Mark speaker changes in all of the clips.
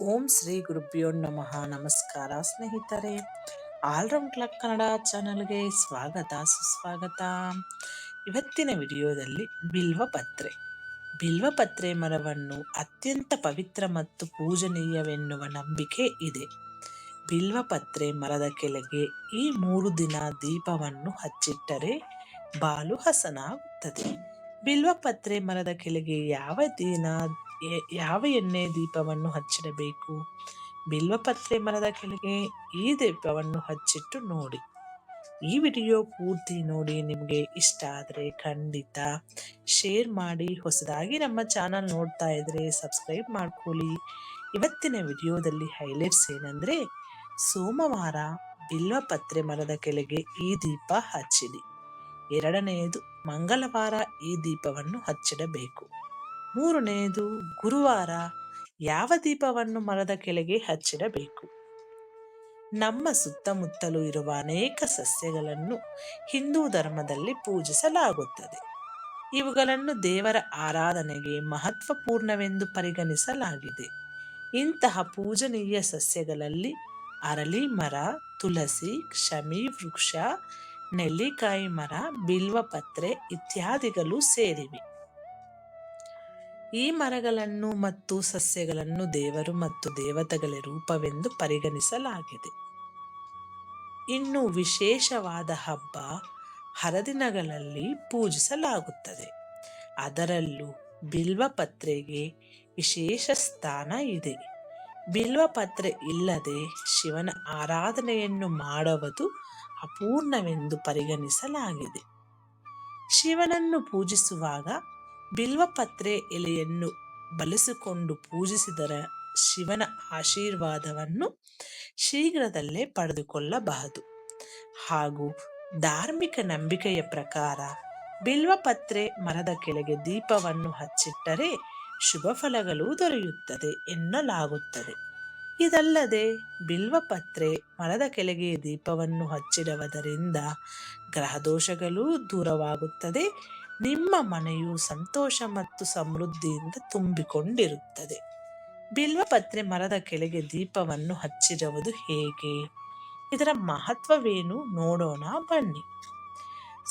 Speaker 1: ಓಂ ಶ್ರೀ ಗುರುಭ್ಯೋ ನಮಃ. ನಮಸ್ಕಾರ ಸ್ನೇಹಿತರೆ. ಆಲ್ರೌಂಡ್ ಕ್ಲಬ್ ಕನ್ನಡ ಚಾನಲ್ಗೆ ಸ್ವಾಗತ, ಸುಸ್ವಾಗತ. ಇವತ್ತಿನ ವಿಡಿಯೋದಲ್ಲಿ ಬಿಲ್ವಪತ್ರೆ. ಬಿಲ್ವಪತ್ರೆ ಮರವನ್ನು ಅತ್ಯಂತ ಪವಿತ್ರ ಮತ್ತು ಪೂಜನೀಯವೆನ್ನುವ ನಂಬಿಕೆ ಇದೆ. ಬಿಲ್ವಪತ್ರೆ ಮರದ ಕೆಳಗೆ ಈ ಮೂರು ದಿನ ದೀಪವನ್ನು ಹಚ್ಚಿಟ್ಟರೆ ಬಾಲು ಹಸನಾಗುತ್ತದೆ. ಬಿಲ್ವಪತ್ರೆ ಮರದ ಕೆಳಗೆ ಯಾವ ದಿನ ಯಾವ ಎಣ್ಣೆ ದೀಪವನ್ನು ಹಚ್ಚಿಡಬೇಕು? ಬಿಲ್ವಪತ್ರೆ ಮರದ ಕೆಳಗೆ ಈ ದೀಪವನ್ನು ಹಚ್ಚಿಟ್ಟು ನೋಡಿ. ಈ ವಿಡಿಯೋ ಪೂರ್ತಿ ನೋಡಿ ನಿಮಗೆ ಇಷ್ಟ ಆದರೆ ಖಂಡಿತ ಶೇರ್ ಮಾಡಿ, ಹೊಸದಾಗಿ ನಮ್ಮ ಚಾನಲ್ ನೋಡ್ತಾ ಇದ್ರೆ ಸಬ್ಸ್ಕ್ರೈಬ್ ಮಾಡ್ಕೊಳ್ಳಿ. ಇವತ್ತಿನ ವಿಡಿಯೋದಲ್ಲಿ ಹೈಲೈಟ್ಸ್ ಏನಂದ್ರೆ, ಸೋಮವಾರ ಬಿಲ್ವಪತ್ರೆ ಮರದ ಕೆಳಗೆ ಈ ದೀಪ ಹಚ್ಚಿಡಿ. ಎರಡನೆಯದು ಮಂಗಳವಾರ ಈ ದೀಪವನ್ನು ಹಚ್ಚಿಡಬೇಕು. ಮೂರನೆಯದು ಗುರುವಾರ ಯಾವ ದೀಪವನ್ನು ಮರದ ಕೆಳಗೆ ಹಚ್ಚಿರಬೇಕು ನಮ್ಮ ಸುತ್ತಮುತ್ತಲೂ ಇರುವ ಅನೇಕ ಸಸ್ಯಗಳನ್ನು ಹಿಂದೂ ಧರ್ಮದಲ್ಲಿ ಪೂಜಿಸಲಾಗುತ್ತದೆ. ಇವುಗಳನ್ನು ದೇವರ ಆರಾಧನೆಗೆ ಮಹತ್ವಪೂರ್ಣವೆಂದು ಪರಿಗಣಿಸಲಾಗಿದೆ. ಇಂತಹ ಪೂಜನೀಯ ಸಸ್ಯಗಳಲ್ಲಿ ಅರಳಿ ಮರ, ತುಳಸಿ ಕ್ಷಮಿ ವೃಕ್ಷ, ನೆಲ್ಲಿಕಾಯಿ ಮರ, ಬಿಲ್ವಪತ್ರೆ ಇತ್ಯಾದಿಗಳು ಸೇರಿವೆ. ಈ ಮರಗಳನ್ನು ಮತ್ತು ಸಸ್ಯಗಳನ್ನು ದೇವರು ಮತ್ತು ದೇವತೆಗಳ ರೂಪವೆಂದು ಪರಿಗಣಿಸಲಾಗಿದೆ. ಇನ್ನು ವಿಶೇಷವಾದ ಹಬ್ಬ ಹರದಿನಗಳಲ್ಲಿ ಪೂಜಿಸಲಾಗುತ್ತದೆ. ಅದರಲ್ಲೂ ಬಿಲ್ವಪತ್ರೆಗೆ ವಿಶೇಷ ಸ್ಥಾನ ಇದೆ. ಬಿಲ್ವಪತ್ರೆ ಇಲ್ಲದೆ ಶಿವನ ಆರಾಧನೆಯನ್ನು ಮಾಡುವುದು ಅಪೂರ್ಣವೆಂದು ಪರಿಗಣಿಸಲಾಗಿದೆ. ಶಿವನನ್ನು ಪೂಜಿಸುವಾಗ ಬಿಲ್ವಪತ್ರೆ ಎಲೆಯನ್ನು ಬಳಸಿಕೊಂಡು ಪೂಜಿಸಿದರ ಶಿವನ ಆಶೀರ್ವಾದವನ್ನು ಶೀಘ್ರದಲ್ಲೇ ಪಡೆದುಕೊಳ್ಳಬಹುದು. ಹಾಗೂ ಧಾರ್ಮಿಕ ನಂಬಿಕೆಯ ಪ್ರಕಾರ ಬಿಲ್ವಪತ್ರೆ ಮರದ ಕೆಳಗೆ ದೀಪವನ್ನು ಹಚ್ಚಿಟ್ಟರೆ ಶುಭ ಫಲಗಳು ದೊರೆಯುತ್ತದೆ ಎನ್ನಲಾಗುತ್ತದೆ. ಇದಲ್ಲದೆ ಬಿಲ್ವಪತ್ರೆ ಮರದ ಕೆಳಗೆ ದೀಪವನ್ನು ಹಚ್ಚಿಡುವುದರಿಂದ ಗ್ರಹದೋಷಗಳು ದೂರವಾಗುತ್ತದೆ. ನಿಮ್ಮ ಮನೆಯು ಸಂತೋಷ ಮತ್ತು ಸಮೃದ್ಧಿಯಿಂದ ತುಂಬಿಕೊಂಡಿರುತ್ತದೆ. ಬಿಲ್ವಪತ್ರೆ ಮರದ ಕೆಳಗೆ ದೀಪವನ್ನು ಹಚ್ಚಿರುವುದು ಹೇಗೆ? ಇದರ ಮಹತ್ವವೇನು? ನೋಡೋಣ, ಬನ್ನಿ.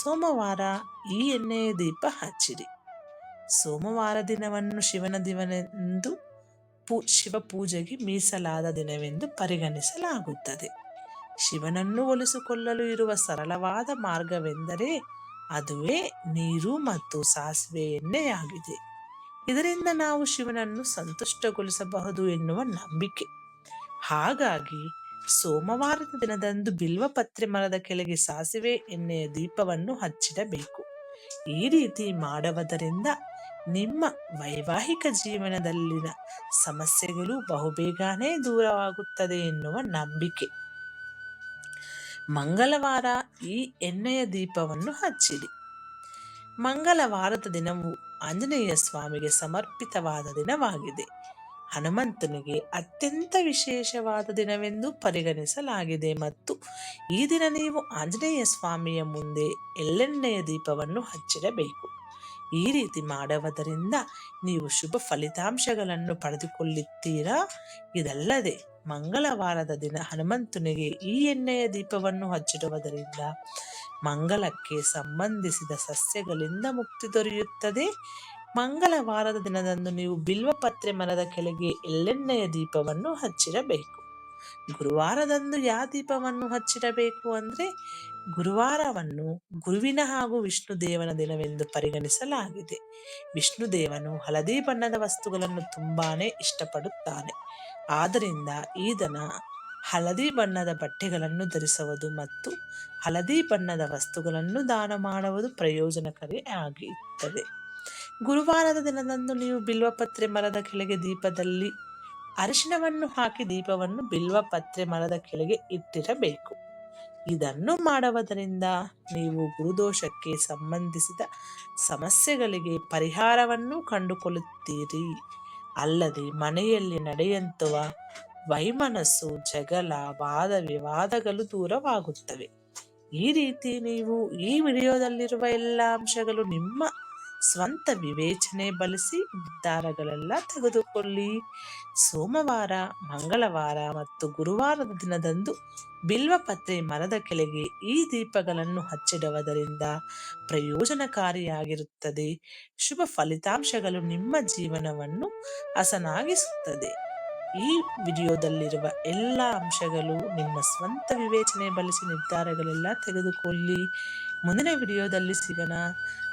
Speaker 1: ಸೋಮವಾರ ಈ ಎಣ್ಣೆಯ ದೀಪ ಹಚ್ಚಿರಿ. ಸೋಮವಾರ ದಿನವನ್ನು ಶಿವನ ದಿನವೆಂದು ಪೂ, ಶಿವ ಪೂಜೆಗೆ ಮೀಸಲಾದ ದಿನವೆಂದು ಪರಿಗಣಿಸಲಾಗುತ್ತದೆ. ಶಿವನನ್ನು ಒಲಿಸಿಕೊಳ್ಳಲು ಇರುವ ಸರಳವಾದ ಮಾರ್ಗವೆಂದರೆ ಅದುವೇ ನೀರು ಮತ್ತು ಸಾಸಿವೆ ಎಣ್ಣೆಯಾಗಿದೆ ಇದರಿಂದ ನಾವು ಶಿವನನ್ನು ಸಂತುಷ್ಟಗೊಳಿಸಬಹುದು ಎನ್ನುವ ನಂಬಿಕೆ. ಹಾಗಾಗಿ ಸೋಮವಾರದ ದಿನದಂದು ಬಿಲ್ವಪತ್ರೆ ಮರದ ಕೆಳಗೆ ಸಾಸಿವೆ ಎಣ್ಣೆಯ ದೀಪವನ್ನು ಹಚ್ಚಿಡಬೇಕು. ಈ ರೀತಿ ಮಾಡುವುದರಿಂದ ನಿಮ್ಮ ವೈವಾಹಿಕ ಜೀವನದಲ್ಲಿನ ಸಮಸ್ಯೆಗಳು ಬಹುಬೇಗನೆ ದೂರವಾಗುತ್ತದೆ ಎನ್ನುವ ನಂಬಿಕೆ. ಮಂಗಳವಾರ ಈ ಎಣ್ಣೆಯ ದೀಪವನ್ನು ಹಚ್ಚಿರಿ. ಮಂಗಳವಾರದ ದಿನವು ಆಂಜನೇಯ ಸ್ವಾಮಿಗೆ ಸಮರ್ಪಿತವಾದ ದಿನವಾಗಿದೆ. ಹನುಮಂತನಿಗೆ ಅತ್ಯಂತ ವಿಶೇಷವಾದ ದಿನವೆಂದು ಪರಿಗಣಿಸಲಾಗಿದೆ ಮತ್ತು ಈ ದಿನ ನೀವು ಆಂಜನೇಯ ಸ್ವಾಮಿಯ ಮುಂದೆ ಎಳ್ಳೆಣ್ಣೆಯ ದೀಪವನ್ನು ಹಚ್ಚಿರಬೇಕು. ಈ ರೀತಿ ಮಾಡುವುದರಿಂದ ನೀವು ಶುಭ ಫಲಿತಾಂಶಗಳನ್ನು ಪಡೆದುಕೊಳ್ಳುತ್ತೀರಾ? ಇದಲ್ಲದೆ ಮಂಗಳವಾರದ ದಿನ ಹನುಮಂತನಿಗೆ ಈ ಎಣ್ಣೆಯ ದೀಪವನ್ನು ಹಚ್ಚಿಡುವುದರಿಂದ ಮಂಗಲಕ್ಕೆ ಸಂಬಂಧಿಸಿದ ಸಸ್ಯಗಳಿಂದ ಮುಕ್ತಿ ದೊರೆಯುತ್ತದೆ. ಮಂಗಳವಾರದ ದಿನದಂದು ನೀವು ಬಿಲ್ವಪತ್ರೆ ಮರದ ಕೆಳಗೆ ಎಳ್ಳೆಣ್ಣೆಯ ದೀಪವನ್ನು ಹಚ್ಚಿರಬೇಕು. ಗುರುವಾರದಂದು ಯಾವ ದೀಪವನ್ನು ಹಚ್ಚಿರಬೇಕು ಅಂದರೆ ಗುರುವಾರವನ್ನು ಗುರುವಿನ ಹಾಗೂ ವಿಷ್ಣು ದೇವನ ದಿನವೆಂದು ಪರಿಗಣಿಸಲಾಗಿದೆ. ವಿಷ್ಣು ದೇವನು ಹಳದಿ ಬಣ್ಣದ ವಸ್ತುಗಳನ್ನು ತುಂಬಾನೇ ಇಷ್ಟಪಡುತ್ತಾನೆ. ಆದ್ದರಿಂದ ಈ ದಿನ ಹಳದಿ ಬಣ್ಣದ ಬಟ್ಟೆಗಳನ್ನು ಧರಿಸುವುದು ಮತ್ತು ಹಳದಿ ಬಣ್ಣದ ವಸ್ತುಗಳನ್ನು ದಾನ ಮಾಡುವುದು ಪ್ರಯೋಜನಕಾರಿ ಆಗಿರುತ್ತದೆ ಗುರುವಾರದ ದಿನದಂದು ನೀವು ಬಿಲ್ವಪತ್ರೆ ಮರದ ಕೆಳಗೆ ದೀಪದಲ್ಲಿ ಅರಿಶಿನವನ್ನು ಹಾಕಿ ದೀಪವನ್ನು ಬಿಲ್ವಪತ್ರೆ ಮರದ ಕೆಳಗೆ ಇಟ್ಟಿರಬೇಕು. ಇದನ್ನು ಮಾಡುವುದರಿಂದ ನೀವು ಗುರುದೋಷಕ್ಕೆ ಸಂಬಂಧಿಸಿದ ಸಮಸ್ಯೆಗಳಿಗೆ ಪರಿಹಾರವನ್ನು ಕಂಡುಕೊಳ್ಳುತ್ತೀರಿ. ಅಲ್ಲದೆ ಮನೆಯಲ್ಲಿ ನಡೆಯಂತುವ ವೈಮನಸ್ಸು, ಜಗಳ, ವಾದ ವಿವಾದಗಳು ದೂರವಾಗುತ್ತವೆ. ಈ ರೀತಿ ನೀವು ಈ ವಿಡಿಯೋದಲ್ಲಿರುವ ಎಲ್ಲ ಅಂಶಗಳು ನಿಮ್ಮ ಸ್ವಂತ ವಿವೇಚನೆ ಬಳಸಿ ನಿರ್ಧಾರಗಳೆಲ್ಲ ತೆಗೆದುಕೊಳ್ಳಿ. ಸೋಮವಾರ, ಮಂಗಳವಾರ ಮತ್ತು ಗುರುವಾರದ ದಿನದಂದು ಬಿಲ್ವಪತ್ರೆ ಮರದ ಕೆಳಗೆ ಈ ದೀಪಗಳನ್ನು ಹಚ್ಚಿಡುವುದರಿಂದ ಪ್ರಯೋಜನಕಾರಿಯಾಗಿರುತ್ತದೆ. ಶುಭ ಫಲಿತಾಂಶಗಳು ನಿಮ್ಮ ಜೀವನವನ್ನು ಹಸನಾಗಿಸುತ್ತದೆ. ಈ ವಿಡಿಯೋದಲ್ಲಿರುವ ಎಲ್ಲ ಅಂಶಗಳು ನಿಮ್ಮ ಸ್ವಂತ ವಿವೇಚನೆ ಬಳಸಿ ನಿರ್ಧಾರಗಳೆಲ್ಲ ತೆಗೆದುಕೊಳ್ಳಿ. ಮುಂದಿನ ವಿಡಿಯೋದಲ್ಲಿ ಸಿಗೋಣ.